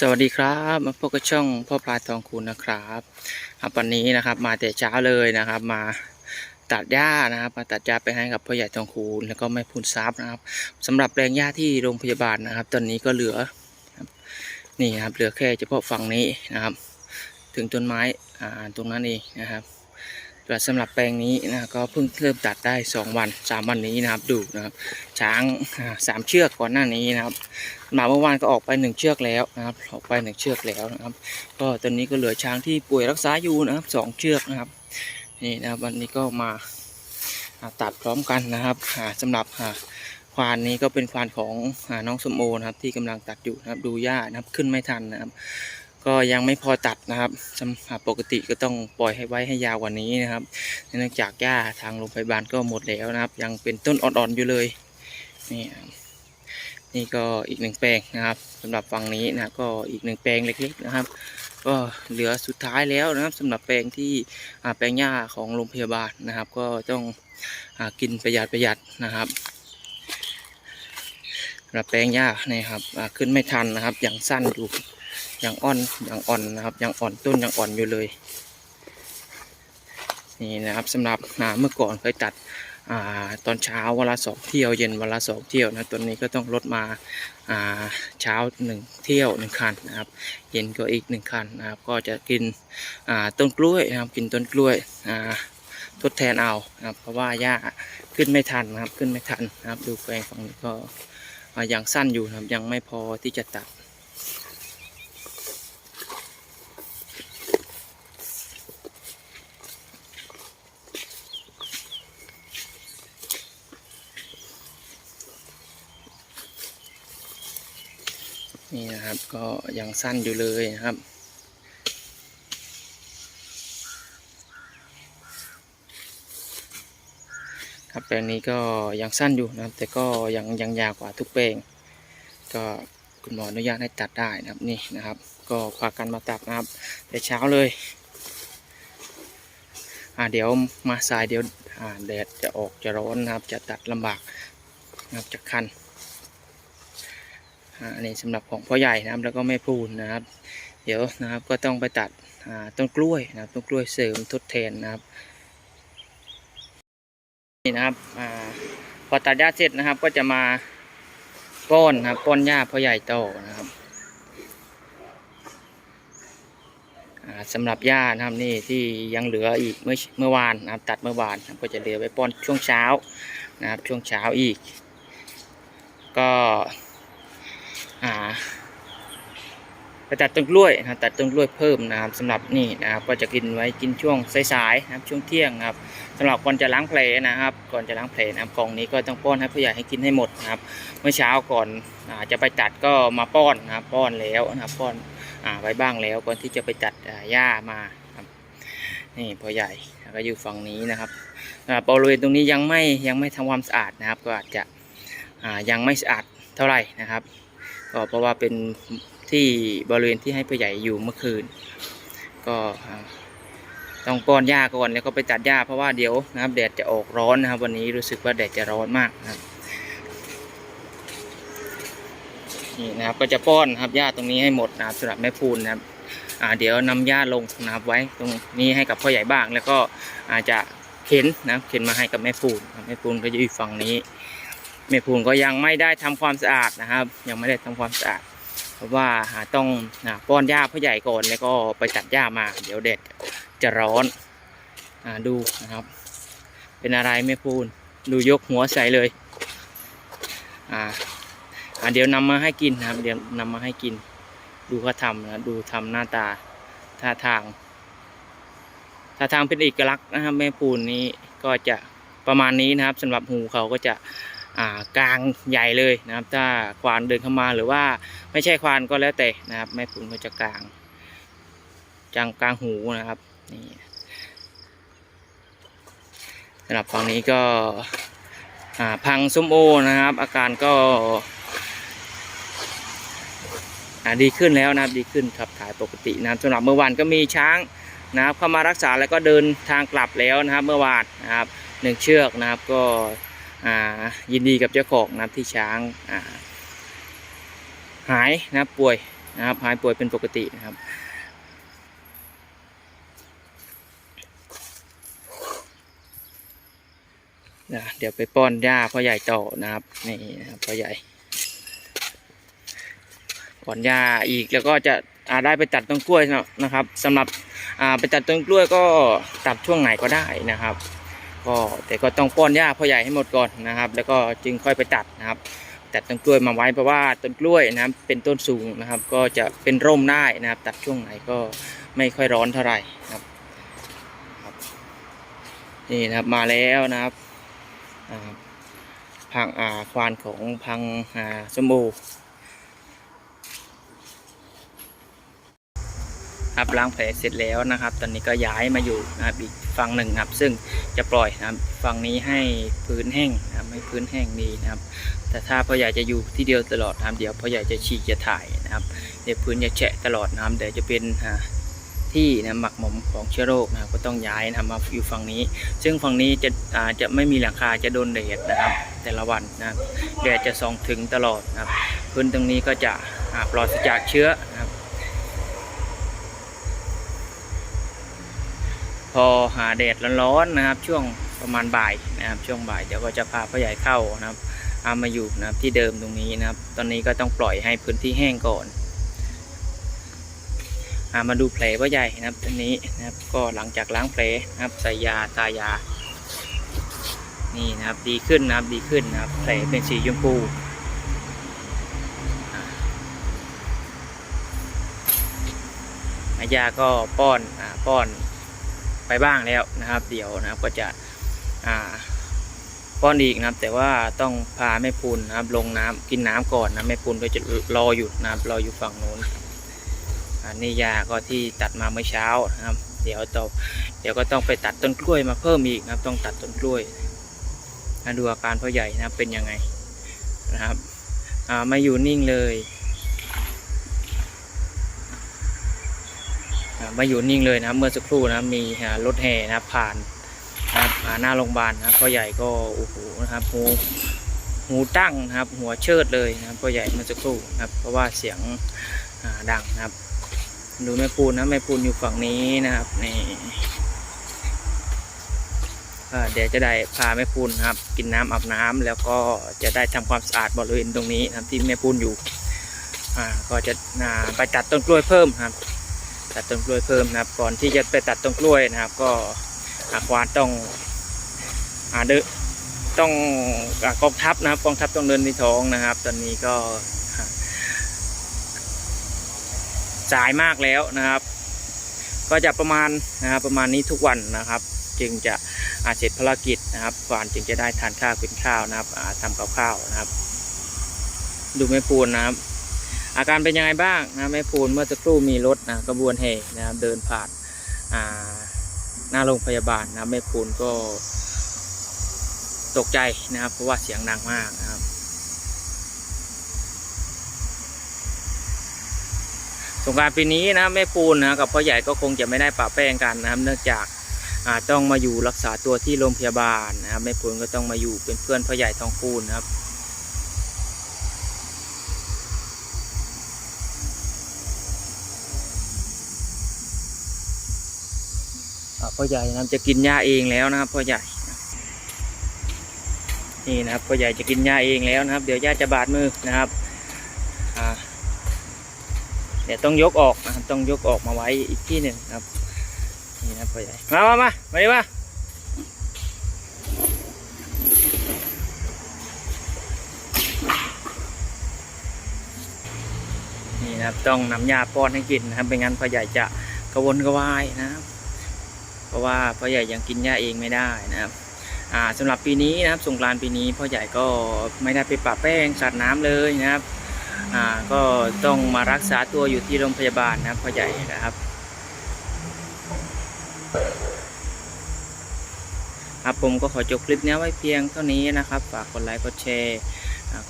สวัสดีครับมาพบกับช่องพ่อพลายทองคุณนะครับครับวันนี้นะครับ มาแต่เช้าเลยนะครับ มาตัดหญ้านะครับ มาตัดหญ้าไปให้กับพ่อใหญ่ทองคูณแล้วก็แม่พูนซับนะครับสำหรับแปลงหญ้าที่โรงพยาบาลนะครับ ตอนนี้ก็เหลือนี่นะครับเหลือแค่เฉพาะฝั่งนี้นะครับ ถึงต้นไม้อ่าตรงนั้นเองนะครับ แต่สำหรับแปลงนี้นะก็เพิ่งเริ่มตัดได้ 2 วัน 3 วันนี้นะครับดูนะครับช้างสามเชือกก่อนหน้านี้นะครับมาเมื่อวานก็ออกไปหนึ่งเชือกแล้วนะครับออกไปหนึ่งเชือกแล้วนะครับ ก็ตอนนี้ก็เหลือช้างที่ป่วยรักษาอยู่นะครับสองเชือกนะครับนี่นะครับวันนี้ก็มาตัดพร้อมกันนะครับอ่าสำหรับอ่าควานนี้ก็เป็นควานของน้องสมโอนะครับที่กำลังตัดอยู่นะครับดูหญ้านะครับขึ้นไม่ทันนะครับ ก็ยังไม่พอตัดนะครับสำหรับปกติก็ต้องปล่อยให้ไว้ให้ยาวกว่านี้นะครับเนื่องจากหญ้าทางโรงพยาบาลก็หมดแล้วนะครับ ยังเป็นต้นอ่อนๆอยู่เลยนี่นี่ก็อีกหนึ่งแปลงนะครับสำหรับฝั่งนี้นะก็อีกหนึ่งแปลงเล็ก ๆนะครับ ก็เหลือสุดท้ายแล้วนะครับสำหรับแปลงที่แปลงหญ้าของโรงพยาบาลนะครับ ก็ต้องอกินประหยัดประหยัดนะครับสำหรับแปลงหญ้านี่ครับขึ้นไม่ทันนะครับยังสั้นอยู่ ยังอ่อนยังอ่อนนะครับยังอ่อนต้นยังอ่อนอยู่เลย นี่นะครับสำหรับอ่าเมื่อก่อนเคยตัดอ่าตอนเช้าวันละสองเที่ยวเย็นวันละสองเที่ยวนะตอนนี้ก็ต้องลดมาอ่าเช้าหนึ่งเที่ยวหนึ่งคันนะครับ เย็นก็อีกหนึ่งคันนะครับ ก็จะกินอ่าต้นกล้วยนะครับกินต้นกล้วยอ่าทดแทนเอานะครับ เพราะว่าหญ้าขึ้นไม่ทันนะครับขึ้นไม่ทันนะครับ ดูแปลงฝั่งนี้ก็ยังสั้นอยู่นะครับยังไม่พอที่จะตัด นี่นะครับก็ยังสั้นอยู่เลยนะครับครับแปลงนี้ก็ยังสั้นอยู่นะครับ แต่ก็ยังยังยาวกว่าทุกแปลง ก็คุณหมออนุญาตให้ตัดได้นะครับนี่นะครับ ก็พากันมาตัดนะครับ แต่เช้าเลยอ่าเดี๋ยวมาสายเดี๋ยวอ่าแดดจะออกจะร้อนนะครับ จะตัดลำบากนะครับจะคัน อันนี้สำหรับของพ่อใหญ่นะครับแล้วก็แม่พูนนะครับ เดี๋ยวนะครับก็ต้องไปตัดต้นกล้วยนะครับต้นกล้วยเสริมทดแทนนะครับนี่นะครับอพอตัดหญ้าเสร็จนะครับ ก็จะมาป้อนนะครับป้อนหญ้าพ่อใหญ่โตอนะครับอ่าสำหรับหญ้านะครับนี่ที่ยังเหลืออีกเมื่อเมื่อวานนะครับตัดเมื่อวานนะครับก็จะเหลือไว้ป้อนช่วงเช้านะครับช่วงเช้าอีก ก็ อ่าไปตัดต้นกล้วยนะตัดต้นกล้วยเพิ่มนะครับสำหรับนี่นะครับก็จะกินไว้กินช่วงสายๆนะครับช่วงเที่ยงนะครับสำหรับก่อนจะล้างแผลนะครับ ก่อนจะล้างแผลนะครับกล่องนี้ก็ต้องป้อนให้ผู้ใหญ่ให้กินให้หมดนะครับ เมื่อเช้าก่อนอาจะไปตัดก็มาป้อนนะครับป้อนแล้วนะครับป้อนอ่าไว้บ้างแล้วก่อนที่จะไปตัดหญ้ามาครับนี่พ่อใหญ่ก็อยู่ฝั่งนี้นะครับบริเวณตรงนี้ยังไม่ยังไม่ทำความสะอาดนะครับ ก็อาจจะยังไม่สะอาดเท่าไหร่นะครับ ก็เพราะว่าเป็นที่บริเวณที่ให้ผู้ใหญ่อยู่เมื่อคืน ก็ต้องป้อนหญ้าก่อนแล้วก็ไปตัดหญ้าเพราะว่าเดี๋ยวนะครับแดดจะออกร้อนนะครับ วันนี้รู้สึกว่าแดดจะร้อนมากนะครับนี่นะครับก็จะป้อนครับหญ้าตรงนี้ให้หมดนะครับสำหรับแม่พูนนะครับเดี๋ยวนำหญ้าลงนะครับไว้ตรงนี้ให้กับพ่อใหญ่บ้าง แล้วก็อาจจะเข็นนะครับเข็นมาให้กับแม่พูนแม่พูนก็จะอยู่ฝั่งนี้ แม่พูนก็ยังไม่ได้ทำความสะอาดนะครับ ยังไม่ได้ทำความสะอาด เพราะว่าหาต้องนะป้อนหญ้าพ่อใหญ่ก่อนแล้วก็ไปตัดหญ้ามา เดี๋ยวแดดจะร้อนอดูนะครับ เป็นอะไรแม่พูนดูยกหัวใส่เลยอ่าเดี๋ยวนำมาให้กินนะครับ เดี๋ยวนำมาให้กิน ดูเขาทำนะดูทำหน้าตาท่าทางท่าทางเป็นเอกลักษณ์นะครับแม่พูนนี้ก็จะประมาณนี้นะครับสำหรับหูเขาก็จะ กลางใหญ่เลยนะครับถ้าควานเดินเข้ามาหรือว่าไม่ใช่ควานก็แล้วแต่นะครับแม่ปุ่นก็จะกลางจังกลางหูนะครับนี่สำหรับฝั่งนี้ก็พังส้มโอนะครับ อาการก็ดีขึ้นแล้วนะครับดีขึ้นขับถ่ายปกตินะครับสำหรับเมื่อวานก็มีช้างนะครับเข้ามารักษาแล้วก็เดินทางกลับแล้วนะครับ เมื่อวานนะครับหนึ่งเชือกนะครับก็ ยินดีกับเจ้าของนับที่ช้างอ่าหายนะป่วยนะครับหายป่วยเป็นปกตินะครับนะเดี๋ยวไปป้อนหญ้าพ่อใหญ่ต่อนะครับนี่นะครับพ่อใหญ่ป้อนหญ้าอีกแล้วก็จะอาได้ไปตัดต้นกล้วยนะครับสำหรับอ่าไปตัดต้นกล้วยก็ตัดช่วงไหนก็ได้นะครับ ก็แต่ก็ต้องป้อนหญ้าพ่อใหญ่ให้หมดก่อนนะครับ แล้วก็จึงค่อยไปตัดนะครับตัดต้นกล้วยมาไว้เพราะว่าต้นกล้วยนะครับเป็นต้นสูงนะครับ ก็จะเป็นร่มได้นะครับ ตัดช่วงไหนก็ไม่ค่อยร้อนเท่าไหร่นะครับนี่นะครับมาแล้วนะครับพังอาควานของพังอาสม ครับล้างแผลเสร็จแล้วนะครับ ตอนนี้ก็ย้ายมาอยู่นะครับอีกฝั่งหนึ่งครับ ซึ่งจะปล่อยนะครับฝั่งนี้ให้พื้นแห้งนะครับให้พื้นแห้งดีนะครับ แต่ถ้าพ่อใหญ่จะอยู่ที่เดียวตลอดนะครับเดี๋ยวพ่อใหญ่จะฉีกจะถ่ายนะครับเดี๋ยวพื้นจะแฉะตลอดนะครับเดี๋ยวจะเป็นที่นะหมักหมมของเชื้อโรคนะครับก็ต้องย้ายนะครับมาอยู่ฝั่งนี้ ซึ่งฝั่งนี้จะอ่าจะไม่มีหลังคาจะโดนแดดนะครับ แต่ละวันนะแดดจะส่องถึงตลอดนะครับพื้นตรงนี้ก็จะอ่าปลอดจากเชื้อนะครับ พอหาแดดร้อนๆนะครับ ช่วงประมาณบ่ายนะครับ ช่วงบ่ายเดี๋ยวก็จะพาพ่อใหญ่เข้านะครับเอามาอยู่นะครับที่เดิมตรงนี้นะครับ ตอนนี้ก็ต้องปล่อยให้พื้นที่แห้งก่อนอามาดูแผลพ่อใหญ่นะครับตอนนี้นะครับก็หลังจากล้างแผลนะครับใส่ยาตายา นี่นะครับดีขึ้นนะครับดีขึ้นนะครับแผลเป็นสีชมพูยาก็ป้อนอ่าป้อน ไปบ้างแล้วนะครับ เดี๋ยวนะครับก็จะอ่าป้อนอีกนะครับ แต่ว่าต้องพาแม่พูนนะครับ ลงน้ำกินน้ำก่อนนะแม่พูนก็จะรออยู่นะครับ รออยู่ฝั่งโน้นอันนี้ยาก็ที่ตัดมาเมื่อเช้านะครับ เดี๋ยวต่อเดี๋ยวก็ต้องไปตัดต้นกล้วยมาเพิ่มอีกนะครับ ต้องตัดต้นกล้วยดูอาการพ่อใหญ่นะครับเป็นยังไงนะครับ อ่าไม่อยู่นิ่งเลย ไม่อยู่นิ่งเลยนะครับเมื่อสักครู่นะครับมีรถแห่นะครับผ่านนะครับอ่าหน้าโรงพยาบาลนะครับพ่อใหญ่ก็โอ้โหนะครับหูหูตั้งนะครับ หัวเชิดเลยนะครับพ่อใหญ่เมื่อสักครู่นะครับ เพราะว่าเสียงดังนะครับ ดูแม่ปูนนะแม่ปูนอยู่ฝั่งนี้นะครับนี่เดี๋ยวจะได้พาแม่ปูนนะครับ กินน้ำอาบน้ำแล้วก็จะได้ทำความสะอาดบริเวณตรงนี้นะครับที่แม่ปูนอยู่อ่าก็จะไปตัดต้นกล้วยเพิ่มครับ ตัดต้นกล้วยเพิ่มนะครับ ก่อนที่จะไปตัดต้นกล้วยนะครับ ก็อาควานต้องอาเดต้องอากองทัพนะครับกองทัพต้องเดินในท้องนะครับ ตอนนี้ก็อ่าสายมากแล้วนะครับ ก็จะประมาณนะครับประมาณนี้ทุกวันนะครับ จึงจะอาเสร็จภารกิจนะครับก่อนจึงจะได้ทานข้าวกินข้าวนะครับอาทำกับข้าวนะครับ ดูแม่ปูนนะครับ อาการเป็นยังไงบ้างนะแม่ปูนเมื่อสักครู่มีรถนะกระบวนแห่นะครับเดินผ่านาหน้าโรงพยาบาลนะแม่ปูนก็ตกใจนะครับ เพราะว่าเสียงดังมากนะครับ สงการปีนี้นะแม่ปูนนะกับพ่อใหญ่ก็คงจะไม่ได้ปะแป้งกันนะครับ เนื่องจากาต้องมาอยู่รักษาตัวที่โรงพยาบาลนะครับแม่ปูนก็ต้องมาอยู่เป็นเพื่อนพ่อใหญ่ทองคูณนะครับ พ่อใหญ่นะครับจะกินหญ้าเองแล้วนะครับพ่อใหญ่นี่นะครับพ่อใหญ่จะกินหญ้าเองแล้วนะครับ เดี๋ยวหญ้าจะบาดมือนะครับเดี๋ยวต้องยกออกนะครับต้องยกออกมาไว้อีกที่หนึ่งครับนี่นะพ่อใหญ่มามามามาดิมานี่นะครับต้องนำยาป้อนให้กินนะครับไม่งั้นพ่อใหญ่จะกระวนกระวายนะครับ ราะว่าพ่อใหญ่ยังกินยาเองไม่ได้นะครับอ่าสำหรับปีนี้นะครับสงกรานต์ปีนี้พ่อใหญ่ก็ไม่ได้ไปปะแป้งสัตว์น้ำเลยนะครับก็ต้องมารักษาตัวอยู่ที่โรงพยาบาลนะครับพ่อใหญ่นะครับครับผมก็ขอจบคลิปนี้ไว้เพียงเท่านี้นะครับ ฝากกดไลค์กดแชร์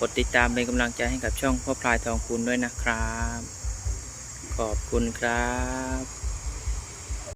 กดติดตามเป็นกำลังใจให้กับช่องพ่อพลายทองคุณด้วยนะครับ ขอบคุณครับ